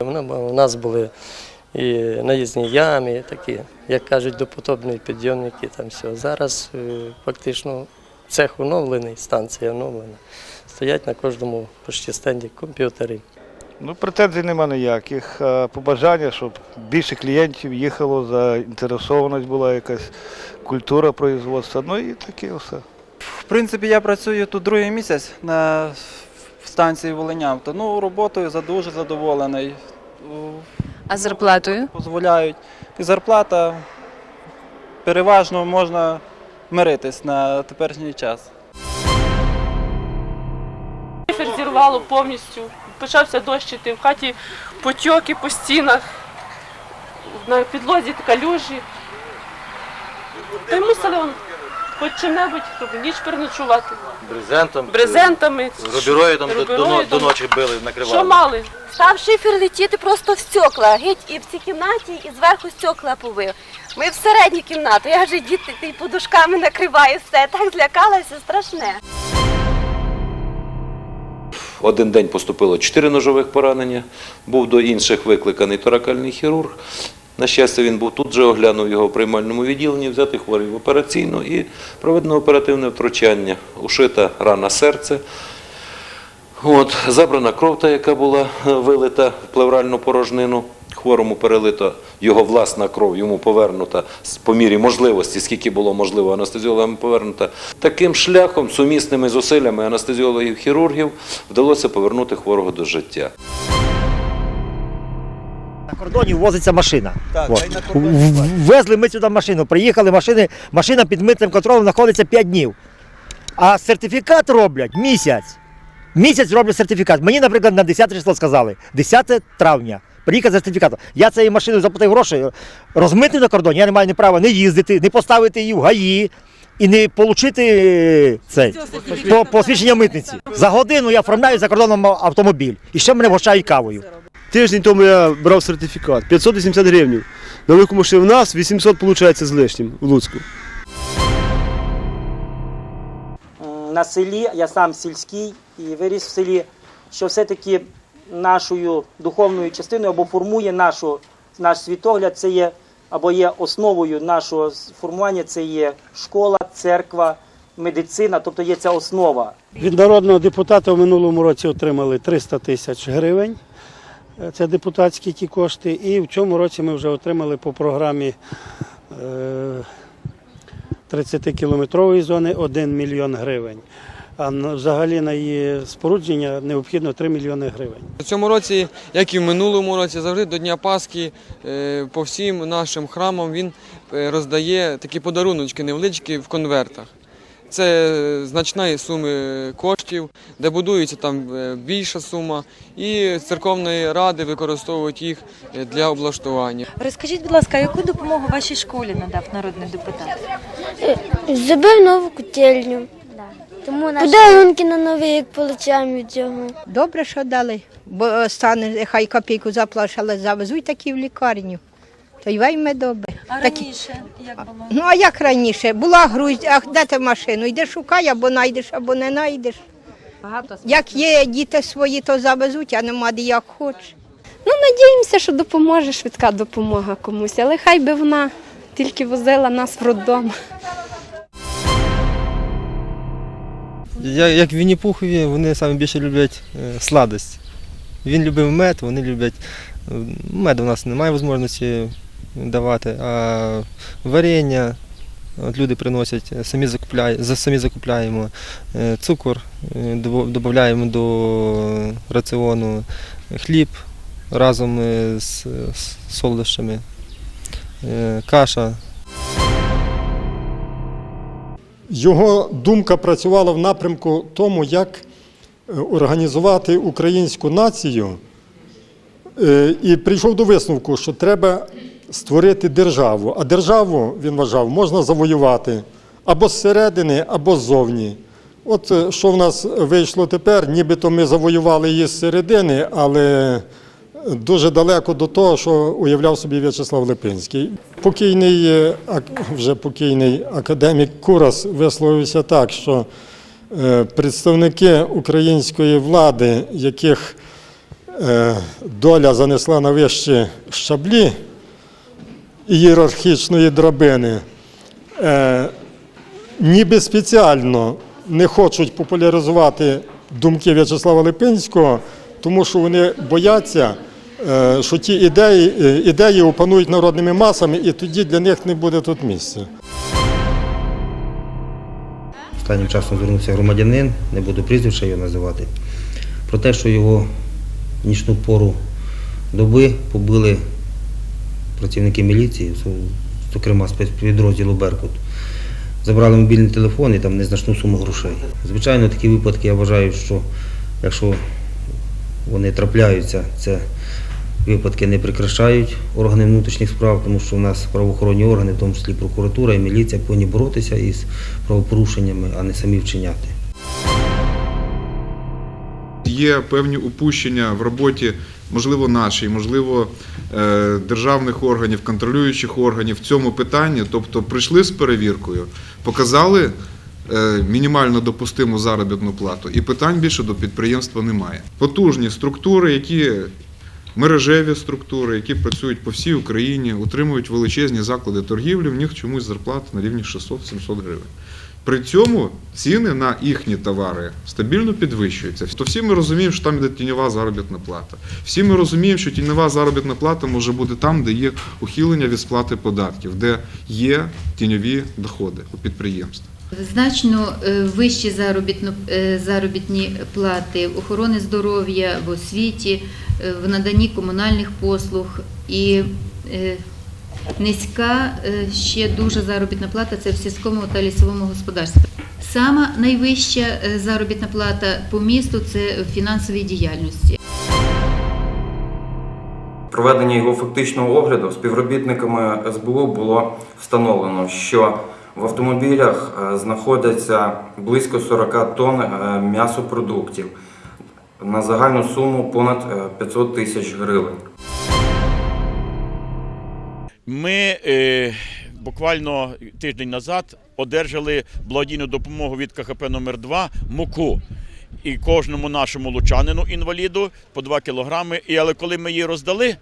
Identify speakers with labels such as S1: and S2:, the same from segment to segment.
S1: У нас були і наїзні ями, такі, як кажуть, допотопні підйомники. Там все. Зараз е, фактично цех оновлений, станція оновлена. Стоять на кожному почті стенді комп'ютери.
S2: Ну, претензій нема ніяких. Побажання, щоб більше клієнтів їхало, заінтересованість була якась культура производства. Ну і таке все.
S3: В принципі, я працюю тут другий місяць на станції Волинявто. Ну, роботою за дуже задоволений.
S4: А зарплатою?
S3: Дозволяють. І зарплата переважно можна миритись на теперішній час.
S5: Шифер зірвало повністю. Почався дощити, в хаті потьоки по стінах, на підлозі калюжі. Та й мусили хоч чим-небудь ніч переночувати.
S6: Брезентом,
S5: Брезентами.
S6: рубірою там до, до,
S5: Рубірою
S6: до
S5: там.
S6: ночі били, накривали.
S5: Що мали?
S7: Став шифер летіти просто в стекла, геть і в цій кімнаті, і зверху стекла побив. Ми в середню кімнату, я вже діти ти подушками накриваю все. Так злякалася, страшне.
S8: В один день поступило 4 ножових поранення, був до інших викликаний торакальний хірург. На щастя, він був тут же, оглянув його в приймальному відділенні, взяти хворий в операційну і проведено оперативне втручання. Ушита рана серця. От, забрана кров, та, яка була е, вилита в плевральну порожнину. Хворому перелита його власна кров, йому повернута по мірі можливості, скільки було можливо анестезіологам повернута. Таким шляхом, сумісними зусиллями анестезіологів хірургів, вдалося повернути хворого до життя.
S9: Кордоні возиться машина.
S3: Так,
S9: От.
S3: на кордоні
S9: В- Везли ми сюди машину, приїхали машини, машина під митним контролем знаходиться 5 днів. А сертифікат роблять місяць. Місяць роблять сертифікат. Мені, наприклад, на 10 число сказали, 10 травня. Приїхав з сертифікатом. Я цією машиною заплатив гроші, розмити на кордоні, я не маю ні права не їздити, не поставити її в ГАІ і не отримати цей по- посвідчення митниці. За годину я оформляю за кордоном автомобіль. І ще мене вгощають кавою.
S10: Тиждень тому я брав сертифікат 580 гривень. На великому ще в нас 800 виходить з лишнім в Луцьку.
S11: На селі, я сам сільський і виріс в селі, що все-таки нашою духовною частиною або формує нашу, наш світогляд, це є або є основою нашого формування, це є школа, церква, медицина, тобто є ця основа.
S12: Від народного депутата в минулому році отримали 300 тисяч гривень. Е, Це депутатські ті кошти. І в цьому році ми вже отримали по програмі е, 30-кілометрової зони 1 мільйон гривень. А взагалі на її спорудження необхідно 3 мільйони гривень.
S13: У цьому році, як і в минулому році, завжди до Дня Пасхи е, по всім нашим храмам він е, роздає такі подаруночки невеличкі в конвертах. Це значні суми коштів, де будується там е, більша сума, і церковної ради використовують їх е, для облаштування.
S4: Розкажіть, будь ласка, яку допомогу вашій школі надав народний депутат?
S7: Зробив нову котельню. Тому наші... Подарунки на новий рік отримуємо від цього.
S5: Добре, що дали, бо стане, хай копійку заплашали, завезуть такі в лікарню. То й вельми добре.
S4: А
S5: Такі-
S4: раніше як було?
S5: Ну а як раніше? Була груз, а де ти машину? Йди шукай, або знайдеш, або не знайдеш. Як є діти свої, то завезуть, а нема де як хочеш.
S7: Ну, надіємося, що допоможе швидка допомога комусь, але хай би вона тільки возила нас в роддом.
S10: Я, як Вінні Пухові, вони саме більше люблять е, сладость. Він любив мед, вони люблять. е, Мед у нас немає можливості давати, а варення от люди приносять, е, самі, закупляє, за- самі закупляємо е, цукор, е, додаємо до раціону хліб разом з, солодощами, каша.
S12: Його думка працювала в напрямку тому, як організувати українську націю, і прийшов до висновку, що треба створити державу. А державу, він вважав, можна завоювати або зсередини, або ззовні. От е, що в нас вийшло тепер, нібито ми завоювали її з середини, але дуже далеко до того, що уявляв собі В'ячеслав Липинський. Покійний, е, вже покійний академік Курас висловився так, що е, представники української влади, яких е, доля занесла на вищі щаблі ієрархічної драбини, е, ніби спеціально не хочуть популяризувати думки В'ячеслава Липинського, тому що вони бояться, е, що ті ідеї, е, ідеї опанують народними масами, і тоді для них не буде тут місця.
S14: Останнім часом звернувся громадянин, не буду прізвища його називати, про те, що його в нічну пору доби побили працівники міліції, зокрема спецпідрозділу Беркут. Забрали мобільний телефон і там незначну суму грошей. Звичайно, такі випадки я вважаю, що якщо вони трапляються, це випадки не прикрашають органи внутрішніх справ, тому що в нас правоохоронні органи, в тому числі прокуратура і міліція, повинні боротися із правопорушеннями, а не самі вчиняти.
S15: Є певні упущення в роботі, можливо, нашій, можливо, е, державних органів, контролюючих органів в цьому питанні. Тобто прийшли з перевіркою, показали е, мінімально допустиму заробітну плату, і питань більше до підприємства немає. Потужні структури, які мережеві структури, які працюють по всій Україні, утримують величезні заклади торгівлі, в них чомусь зарплата на рівні 600-700 гривень. При цьому ціни на їхні товари стабільно підвищуються. То всі ми розуміємо, що там йде тіньова заробітна плата. Всі ми розуміємо, що тіньова заробітна плата може бути там, де є ухилення від сплати податків, де є тіньові доходи у підприємств.
S16: Значно е, вищі е, заробітні плати в охорони здоров'я, в освіті, е, в наданні комунальних послуг і низька е, ще дуже заробітна плата це в сільському та лісовому господарстві. Сама найвища е, заробітна плата по місту це в фінансовій діяльності.
S17: Проведення його фактичного огляду співробітниками СБУ було встановлено, що в автомобілях е, знаходяться близько 40 тонн м'ясопродуктів на загальну суму понад е, 500 тисяч гривень.
S18: Ми е, буквально тиждень назад одержали благодійну допомогу від КХП номер 2 муку. І кожному нашому лучанину інваліду по 2 кілограми. І але коли ми її роздали,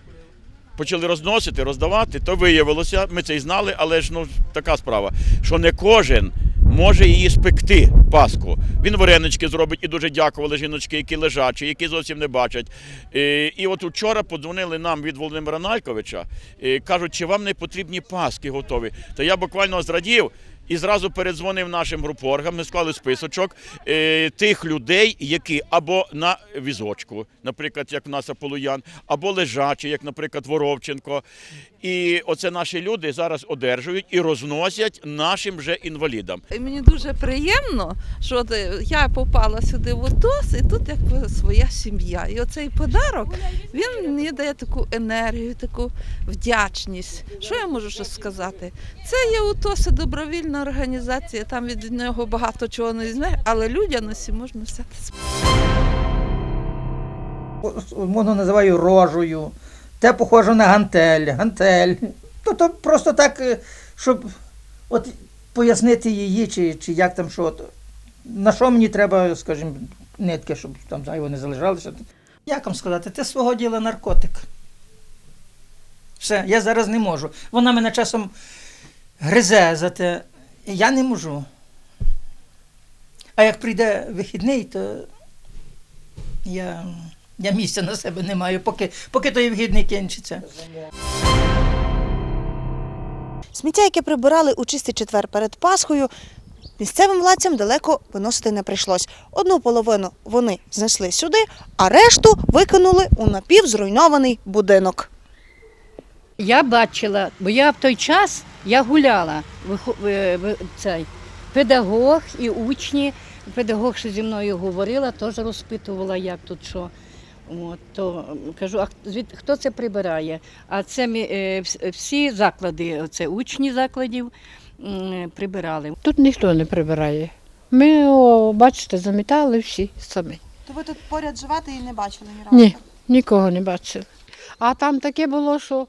S18: почали розносити, роздавати, то виявилося, ми це і знали, але ж ну така справа, що не кожен може її спекти паску. Він варенички зробить і дуже дякували жіночки, які лежачі, які зовсім не бачать. Е, І от вчора подзвонили нам від Володимира Нальковича, е, кажуть, чи вам не потрібні паски готові. То я буквально зрадів. І зразу передзвонив нашим групоргам, ми склали списочок е, тих людей, які або на візочку, наприклад, як в нас Аполуян, або лежачі, як, наприклад, Воровченко. І оце наші люди зараз одержують і розносять нашим же інвалідам.
S7: І мені дуже приємно, що е, я попала сюди в УТОС, і тут якби своя сім'я. І оцей подарок він мені дає таку енергію, таку вдячність. Що я можу ще сказати? Це є УТОС, це добровільна організація, там від нього багато чого не візьме, але людяності можна взяти.
S19: Можна називаю рожею. Те похоже на гантель, гантель. Тобто просто так, е, щоб от пояснити її, чи, чи як там що. На що мені треба, скажімо, нитки, щоб там зайво не залежалося. Як вам сказати, це свого діла наркотик. Все, я зараз не можу. Вона мене часом гризе за те. Я не можу. А як прийде вихідний, то я, я місця на себе не маю, поки, поки той вихідний кінчиться.
S20: Сміття, яке прибирали у чистий четвер перед Пасхою, місцевим владцям далеко виносити не прийшлось. Одну половину вони знесли сюди, а решту викинули у напівзруйнований будинок.
S11: Я бачила, бо я в той час я гуляла. Цей педагог і учні. Педагог, що зі мною говорила, теж розпитувала, як тут що. От, то кажу, а хто- це прибирає? А це ми, е, всі заклади, це учні закладів прибирали.
S21: Тут ніхто не прибирає. Ми, о, бачите, замітали всі самі.
S20: То ви тут поряд живете і не бачили ні разу?
S21: Ні, нікого не бачили. А там таке було, що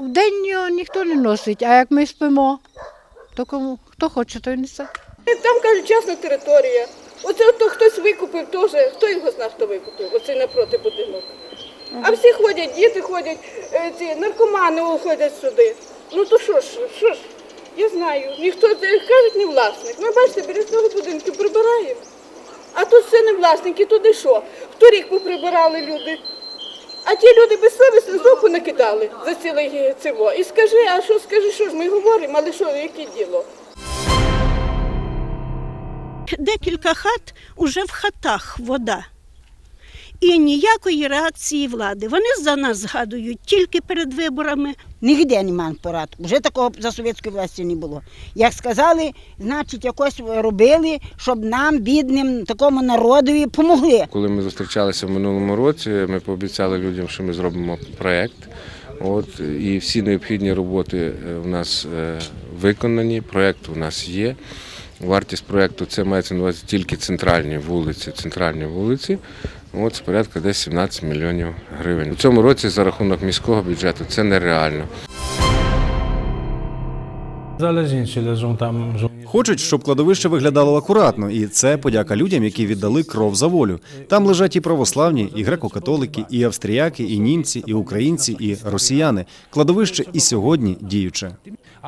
S21: день його ніхто не носить, а як ми спимо, то кому хто хоче, той несе.
S22: Там кажуть, частна територія. Оце то хтось викупив теж, хто його знає, хто викупив, оцей напроти будинок.
S23: А всі ходять, діти ходять, е, ці наркомани ходять сюди. Ну то що ж, що ж, я знаю, ніхто це кажуть не власник. Ми бачите, біля свого будинку прибираємо. А тут все не власники, туди що? В торік поприбирали люди. А ті люди безсовісно знову накидали за ціле циво. І скажи, а що скажи, що ж ми говоримо, але що, яке діло?
S24: Декілька хат уже в хатах вода. І ніякої реакції влади. Вони за нас згадують тільки перед виборами.
S25: Нігде немає порядку. Вже такого за совєтської власті не було. Як сказали, значить, якось робили, щоб нам, бідним, такому народові, помогли.
S22: Коли ми зустрічалися в минулому році, ми пообіцяли людям, що ми зробимо проєкт. От, і всі необхідні роботи е, у нас е, виконані, проєкт у нас є. Вартість проєкту це мається на увазі тільки центральні вулиці, центральні вулиці. От, це порядка десь 17 мільйонів гривень. У цьому році за рахунок міського бюджету це нереально.
S26: Хочуть, щоб кладовище виглядало акуратно, і це подяка людям, які віддали кров за волю. Там лежать і православні, і греко-католики, і австріяки, і німці, і українці, і росіяни. Кладовище і сьогодні діюче.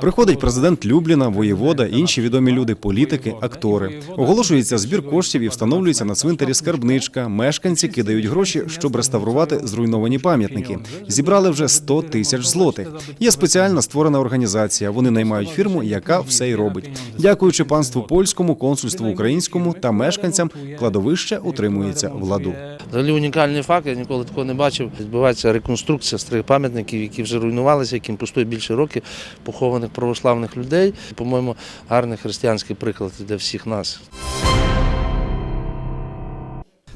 S26: Приходить президент Любліна, воєвода, інші відомі люди, політики, актори. Оголошується збір коштів і встановлюється на цвинтарі скарбничка. Мешканці кидають гроші, щоб реставрувати зруйновані пам'ятники. Зібрали вже 100 тисяч злотих. Є спеціальна створена організація. Вони наймають фірму, яка все й робить. Дякуючи панству польському, консульству українському та мешканцям, кладовище утримується в ладу.
S27: Взагалі унікальний факт, я ніколи такого не бачив. Відбувається реконструкція старих пам'ятників, які вже руйнувалися, яким пустує більше років, похованих православних людей. По-моєму, гарний християнський приклад для всіх нас.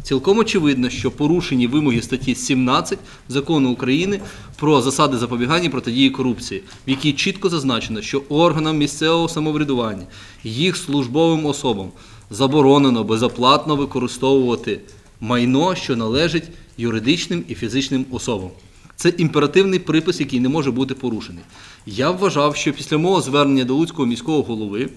S28: Цілком очевидно, що порушені вимоги статті 17 закону України про засади запобігання і протидії корупції, в якій чітко зазначено, що органам місцевого самоврядування, їх службовим особам заборонено безоплатно використовувати майно, що належить юридичним і фізичним особам. Це імперативний припис, який не може бути порушений. Я вважав, що після мого звернення до Луцького міського голови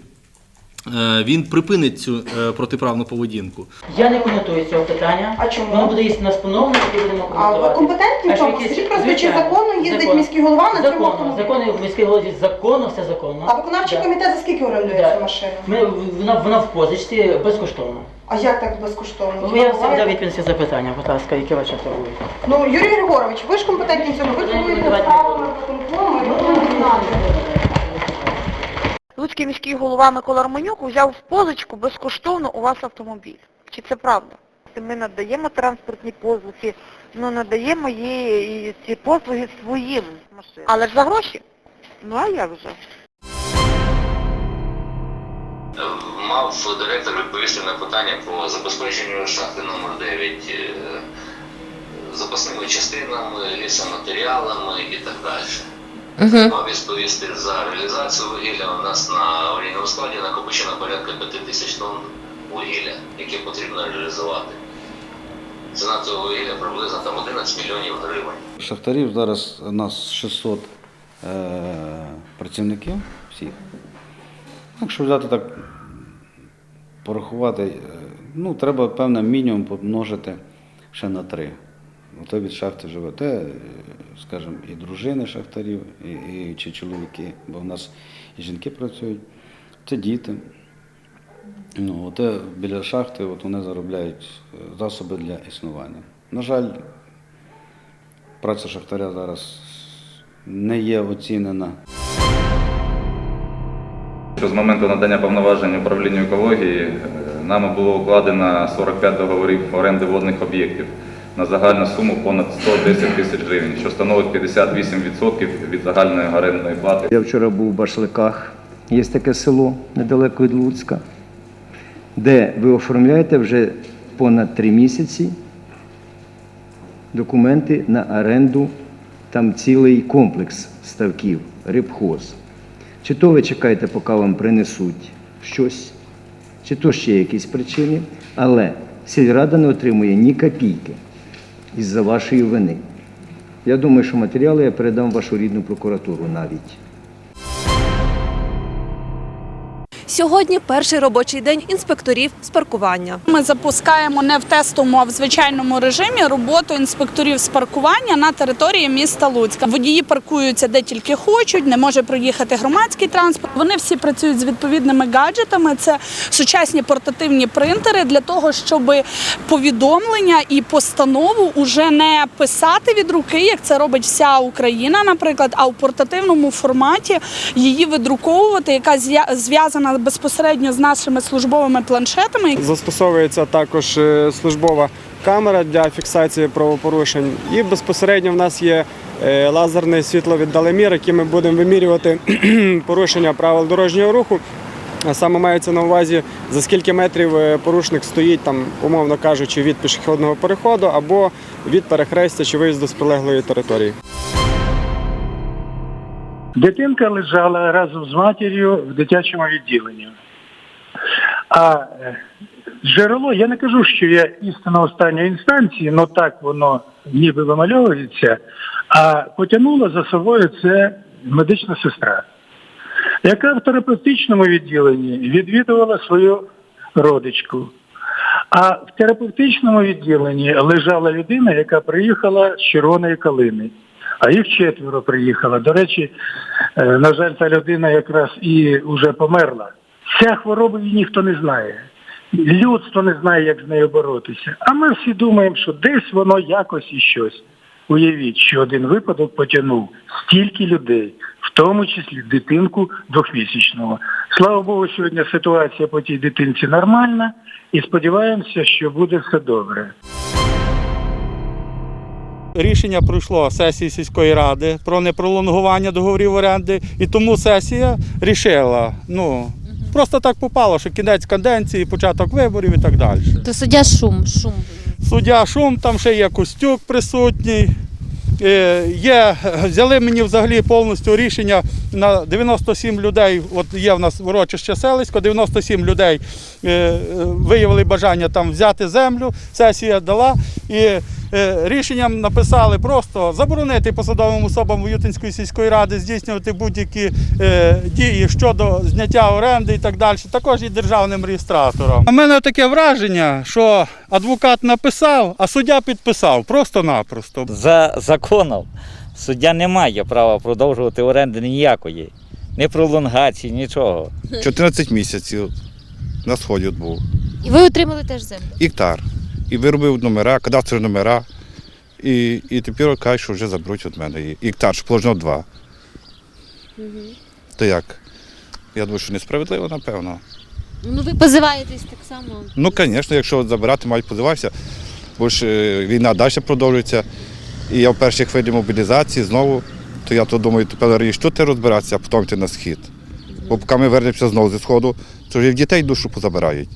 S28: е, він припинить цю е, протиправну поведінку.
S29: Я не коментую цього питання. А чому? Воно буде їсти нас поновлено і будемо коментувати.
S30: А компетентні в
S29: Якщо
S30: тому?
S29: якісь- звичайно,
S30: їздить
S29: законно.
S30: міський голова на цьому
S29: Законно,
S30: автомобілі?
S29: законно, міський голова законно, все законно.
S30: А виконавчий
S29: Да.
S30: комітет за скільки регулює
S29: Да.
S30: цю машину?
S29: Ми, вона, вона в позичці безкоштовно.
S30: А як так безкоштовно?
S29: Ну, я
S30: буває?
S29: завжди відповідь на запитання, будь ласка, яке ваше турбує.
S30: Ну, Юрій Григорович, ви ж компетентні в цьому. Ви керуєте справами виконкому, і ви повинні знати.
S31: Луцький міський голова Микола Романюк взяв в позичку безкоштовно у вас автомобіль. Чи це правда? Ми надаємо транспортні послуги, ну надаємо їй ці послуги своїм машинам. Але ж за гроші? Ну а як же?
S13: Мав директор відповісти на питання по забезпеченню шахти номер 9 е, запасними частинами, лісоматеріалами і так далі. Мав відповісти за реалізацію вугілля. У нас на аварійному складі накопичено порядка 5 тисяч тонн вугілля, яке потрібно реалізувати. Ціна цього вугілля приблизно там 11 мільйонів гривень.
S32: Шахтарів зараз у нас 600 е, працівників всіх. Якщо взяти так, порахувати, е, ну, треба, певно, мінімум помножити ще на три. Ото від шахти живе. Те, е, скажімо, і дружини шахтарів, і, і чи чоловіки, бо в нас і жінки працюють, це діти. Ну, оте біля шахти от вони заробляють е, засоби для існування. На жаль, праця шахтаря зараз не є оцінена.
S33: Що з моменту надання повноважень управлінню екології е, нами було укладено 45 договорів оренди водних об'єктів на загальну суму понад 110 тисяч гривень, що становить 58% від загальної орендної плати.
S34: Я вчора був в Башликах, є таке село недалеко від Луцька, де ви оформляєте вже понад три місяці документи на оренду, там цілий комплекс ставків, рибхоз. Чи то ви чекаєте, поки вам принесуть щось, чи то ще якісь причини, але сільрада не отримує ні копійки із-за вашої вини. Я думаю, що матеріали я передам вашу рідну прокуратуру навіть.
S7: Сьогодні перший робочий день інспекторів з паркування.
S35: Ми запускаємо не в тестовому, а в звичайному режимі роботу інспекторів з паркування на території міста Луцька. Водії паркуються де тільки хочуть, не може проїхати громадський транспорт. Вони всі працюють з відповідними гаджетами. Це сучасні портативні принтери для того, щоб повідомлення і постанову уже не писати від руки, як це робить вся Україна, наприклад, а в портативному форматі її видруковувати, яка зв'я- безпосередньо з нашими службовими планшетами.
S1: Застосовується також е, службова камера для фіксації правопорушень. І безпосередньо в нас є е, лазерний світловіддалемір, яким ми будемо вимірювати порушення правил дорожнього руху. Саме мається на увазі, за скільки метрів е, порушник стоїть, там, умовно кажучи, від пішохідного переходу або від перехрестя чи виїзду з прилеглої території.
S36: Дитинка лежала разом з матір'ю в дитячому відділенні. А е, джерело, я не кажу, що я істина останньої інстанції, але так воно ніби вимальовується, а потягнула за собою це медична сестра, яка в терапевтичному відділенні відвідувала свою родичку. А в терапевтичному відділенні лежала людина, яка приїхала з Червоної калини. А їх четверо приїхало. До речі, е, на жаль, та людина якраз і вже померла. Ця хвороба її ніхто не знає. Людство не знає, як з нею боротися. А ми всі думаємо, що десь воно якось і щось. Уявіть, що один випадок потягнув стільки людей, в тому числі дитинку двохмісячного. Слава Богу, сьогодні ситуація по тій дитинці нормальна і сподіваємося, що буде все добре.
S37: Рішення пройшло сесії сільської ради про непролонгування договорів оренди, і тому сесія рішила. Ну просто так попало, що кінець каденції, початок виборів і так далі.
S38: То суддя шум, шум.
S37: Суддя Шум, там ще є Костюк присутній. Е, Є, взяли мені взагалі повністю рішення на 97 людей. От є в нас урочище селисько, 97 людей е, е, виявили бажання там взяти землю. Сесія дала і рішенням написали просто заборонити посадовим особам Ютинської сільської ради здійснювати будь-які е, дії щодо зняття оренди і так далі. Також і державним реєстратором. У мене таке враження, що адвокат написав, а суддя підписав просто-напросто.
S27: За законом суддя не має права продовжувати оренди ніякої, ні пролонгації, нічого.
S8: 14 місяців на сході був.
S38: І ви отримали теж землю.
S8: Гектар. І виробив номера, кадастрові номера. І, і тепер кажуть, що вже заберуть від мене. її. Гектар, що положено два. То як? Я думаю, що несправедливо, напевно.
S38: Ну ви позиваєтесь так само.
S8: Ну, звісно, якщо забирати, мають позиватися, бо ж е, війна далі продовжується. І я в першій хвилі мобілізації знову, то я то думаю, тепер раніше тут розбиратися, а потім йти на схід. Бо поки ми вернемося знову зі сходу, то вже і в дітей душу позабирають.